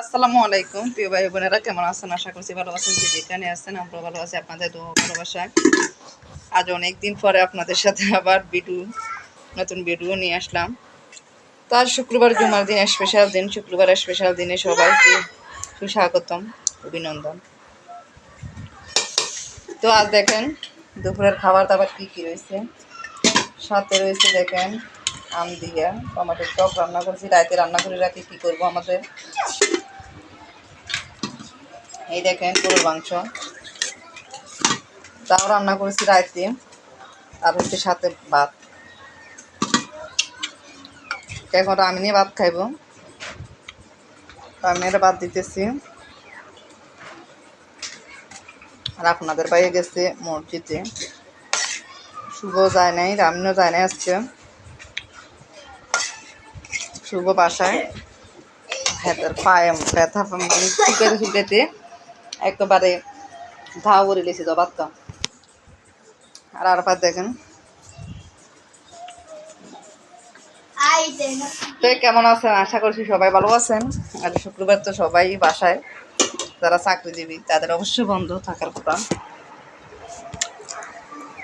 আসসালামু আলাইকুম, প্রিয় ভাই বোনেরা কেমন আছেন? আশা করছি ভালো আছেন, যে যেখানে আছেন আমরা ভালো আছি, আপনাদের তো ভালোবাসায় আজ অনেক দিন পরে আপনাদের সাথে আবার ভিডিও নতুন ভিডিও নিয়ে আসলাম। তো আজ শুক্রবার জুমার দিন স্পেশাল দিন, শুক্রবার স্পেশাল দিনে সবাইকে সুস্বাগতম, অভিনন্দন। তো আজ দেখেন, দুপুরের খাবার দাবার কী কী রয়েছে? সাথে রয়েছে দেখেন, আম দিয়া, টমেটোর টক রান্না করছি রাতে রান্না করে রাখি, কী করব আমাদের? এই দেখেন গরুর মাংস। তাও রান্না করেছি রাইতে আর হচ্ছে সাথে ভাত। এখন আমি নিয়ে ভাত খাইব। আমি এটা ভাত দিতেছি। আর আপনাদের বাইরে গেছে মসজিদে। শুভ যায় নাই রামিনও যায় নাই আজকে। শুভ বাসায়। হাতের পায়ে ব্যথা শুকাতে শুকাতে একেবারে ধাও করে লেছি বাচ্চা আর আর পাত দেখেন। তো কেমন আছেন? আশা করছি সবাই ভালো আছেন। আর শুক্রবার তো সবাই বাসায়। যারা চাকরিজীবী, তাদের অবশ্যই বন্ধ থাকার কথা।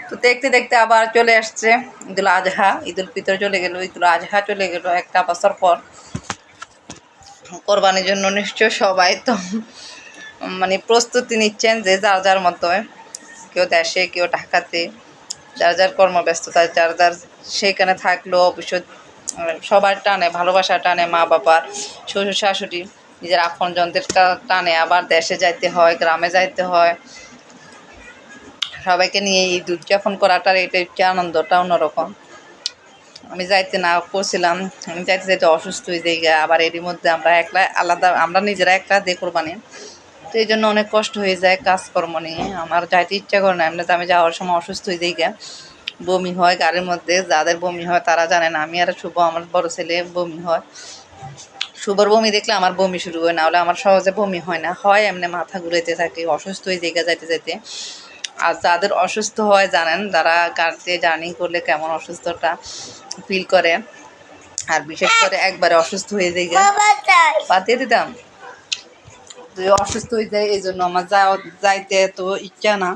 তো দেখতে দেখতে আবার চলে আসছে ঈদুল আজহা। ঈদুল ফিতর চলে গেল, ঈদুল আজহা চলে গেল একটা বছর পর। কোরবানির জন্য নিশ্চয় সবাই তো মানে প্রস্তুতি নিচ্ছেন যে যার যার মতো কেউ দেশে, কেউ ঢাকাতে, যার যার কর্মব্যস্ততা, যার যার সেখানে থাকল অবশ্য সবার টানে, ভালোবাসা টানে মা বাবার, শ্বশুর, শাশুড়ি, নিজের আপনজনদের টানে আবার দেশে যাইতে হয়, গ্রামে যাইতে হয়। সবাইকে নিয়ে ঈদ উদযাপন করাটার এটা হচ্ছে আনন্দটা অন্যরকম। আমি যাইতে না করছিলাম, আমি যাইতে যাইতে অসুস্থ হয়ে যাই আবার এরই মধ্যে আমরা একলা, আলাদা, আমরা নিজেরা একলা দিয়ে কোরবানি। তো এই জন্য অনেক কষ্ট হয়ে যায় কাজকর্ম নিয়ে। আমার যাইতে ইচ্ছা করে না এমনিতে আমি যাওয়ার সময় অসুস্থ হয়ে যাই বমি হয় গাড়ির মধ্যে যাদের বমি হয় তারা জানে না আমি আর শুভ আমার বড় ছেলে বমি হয়। শুভর বমি দেখলে আমার বমি শুরু হয় না হলে আমার সহজে বমি হয় না। হয় এমনি মাথা ঘুরাইতে থাকে অসুস্থ হয়ে জায়গা যাইতে যাইতে। আর যাদের অসুস্থ হয় জানেন যারা গাড়িতে জার্নি করলে কেমন অসুস্থটা ফিল করে। আর বিশেষ করে একবারে অসুস্থ হয়ে যায় পাতিয়ে দিতাম তুই। অসুস্থ হয়ে যায় এই জন্য আমার যাওয়া যাইতে তো ইচ্ছা না।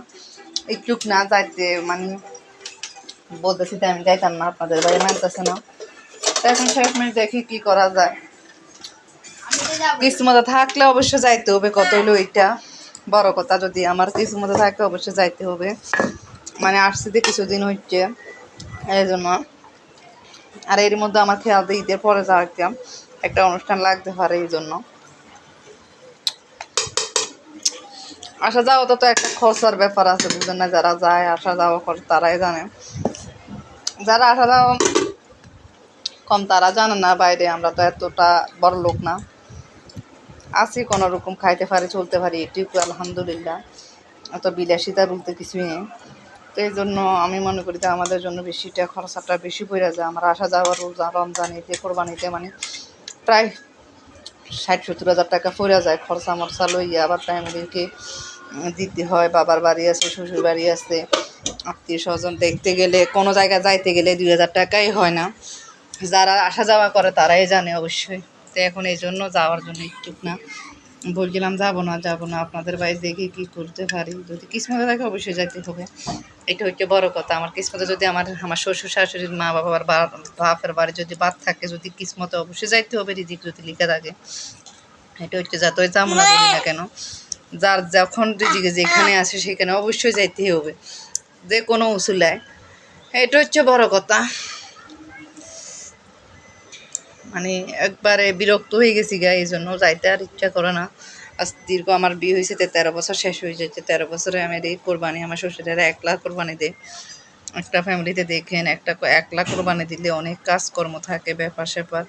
ইচ্ছুক না যাইতে মানে বলতেছি তাই আমি যাইতাম না, আপনাদের বাড়ি মানতেছে না। এখন শেষমেশ দেখি কি করা যায়। কিসমতে থাকলে অবশ্য যাইতে হবে, কত হইল এটা বড় কথা, যদি আমার কিসমতে থাকে অবশ্যই যাইতে হবে। মানে আসছি যে কিছুদিন হচ্ছে এই জন্য আর এর মধ্যে আমার খেয়াল দিয়ে ঈদের পরে যাওয়া একটা অনুষ্ঠান লাগতে পারে এই জন্য। আসা যাওয়া তো তো একটা খরচার ব্যাপার আছে, বুঝলেন না? যারা যায় আসা যাওয়া করে তারাই জানে। যারা আসা যাওয়া কম তারা জানে না, বাইরে আমরা তো এতটা বড় লোক না। আছি কোনো রকম, খাইতে পারি, চলতে পারি, এটুকু আলহামদুলিল্লাহ। অত বিলাসিতা বলতে কিছুই নেই। তো এই জন্য আমি মনে করি যে আমাদের জন্য বেশিটা খরচাটা বেশি পড়ে যায়। আমরা আসা যাওয়া রোজা রমজানিতে কোরবানিতে মানে প্রায় ষাট, সত্তর হাজার টাকা পড়ে যায়, খরচা মরচা লইয়া আবার ফ্যামিলিকে দিতে হয়, বাবার বাড়ি আছে, শ্বশুর বাড়ি আছে, আত্মীয় স্বজন দেখতে গেলে, কোনো জায়গায় যাইতে গেলে দুই হাজার টাকাই হয় না। যারা আসা যাওয়া করে তারাই জানে অবশ্যই। তো এখন এই জন্য যাওয়ার জন্য ইচ্ছুক না। বলছিলাম, যাব না যাব না, আপনাদের বাড়ি দেখে কি করতে পারি? যদি কিসমতে থাকে অবশ্যই যাইতে হবে। এটা হচ্ছে বড় কথা। আমার কিসমতে যদি আমার আমার শ্বশুর শাশুড়ির মা বাবার বাপের বাড়ি যদি বাদ থাকে, যদি কিসমতে অবশ্যই যাইতে হবে, রিজিক যদি লিখে থাকে। এটা হচ্ছে যতই যাব না বলি না কেন। যার যখন রিজিকে যেখানে আসে সেখানে অবশ্যই যাইতে হবে। যে কোনো উসুলায়। এটা হচ্ছে বড় কথা। মানে একবারে বিরক্ত হয়ে গেছি গা এই জন্য যাইতে আর ইচ্ছা করে না। আজ দীর্ঘ আমার বিয়ে হয়েছে, তো তেরো বছর শেষ হয়ে যাচ্ছে তেরো বছরে আমি এই কোরবানি, আমার শ্বশুরেরা এক লাখ কোরবানি দেয়। একটা ফ্যামিলিতে দেখেন, একটা এক লাখ কোরবানি দিলে অনেক কাজকর্ম থাকে, ব্যাপার স্যাপার।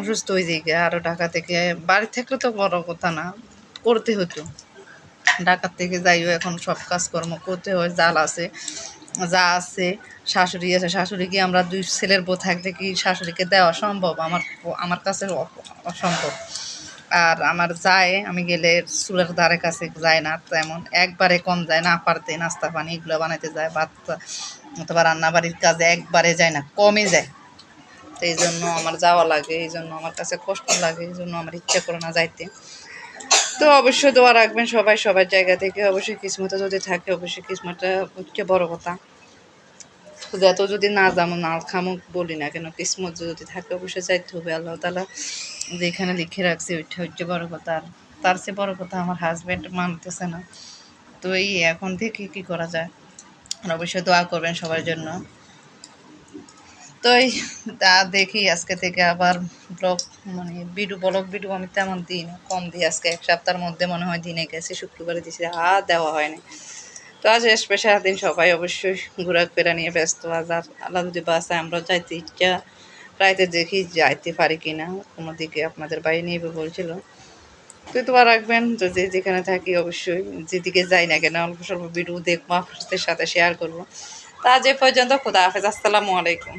অসুস্থ হয়ে গা আরও ঢাকা থেকে, বাড়ি থাকলে তো বড় কথা না, করতে হতো। ঢাকার থেকে যাইও এখন সব কাজকর্ম করতে হয়, জাল আছে, যা আছে, শাশুড়ি আছে, শাশুড়িকে আমরা দুই ছেলের বউ থাকলে কি শাশুড়িকে দেওয়া সম্ভব? আমার আমার কাছে অসম্ভব। আর আমার যায়, আমি গেলে চুলের ধারে কাছে যায় না, তেমন। একবারে কম যায়, না পারতে নাস্তা পানি এগুলো বানাইতে যায়, ভাত অথবা রান্না বাড়ির কাজে একবারে যায় না কমে যায়। তো এই জন্য আমার যাওয়া লাগে, এই জন্য আমার কাছে কষ্ট লাগে, এই জন্য আমার ইচ্ছা করে না যাইতে। তো অবশ্যই দোয়া রাখবেন সবাই, সবার জায়গা থেকে। অবশ্যই কিসমতে যদি থাকে, অবশ্যই কিসমতটা হচ্ছে বড় কথা। যত যদি না যাব না খামুক বলি না কেন, কিসমত যদি থাকে, অবশ্যই যাইতে হবে, আল্লাহ তালা যেখানে লিখে রাখছে, ওইটা হচ্ছে বড় কথা। আর তার চেয়ে বড় কথা আমার হাজব্যান্ড মানতেছে না। তো এই এখন থেকে কি করা যায়? অবশ্যই দোয়া করবেন সবার জন্য। তো এই তা দেখি আজকে থেকে আবার ব্লগ মানে ভিডিও ব্লগ ভিডিও আমি তেমন দিই না, কম দিই। আজকে এক সপ্তাহের মধ্যে মনে হয় দিনে গেছে, শুক্রবারে দিয়েছি আর দেওয়া হয়নি। তো আজ স্পেশাল দিন সবাই অবশ্যই ঘোরাফেরা নিয়ে ব্যস্ত। আজ আর আল্লাহ যদি বাসায় আমরা যাইতে ইচ্ছা রাইতে দেখি যাইতে পারি কি না কোনো দিকে আপনাদের বাড়ি নিয়ে বলছিল। তুই তো রাখবেন যদি যেখানে থাকি অবশ্যই, যেদিকে যাই না কেন, অল্প স্বল্প ভিডিও দেখব, আপনাদের সাথে শেয়ার করব। তা যে পর্যন্ত, খোদা হাফেজ, আসসালামু আলাইকুম।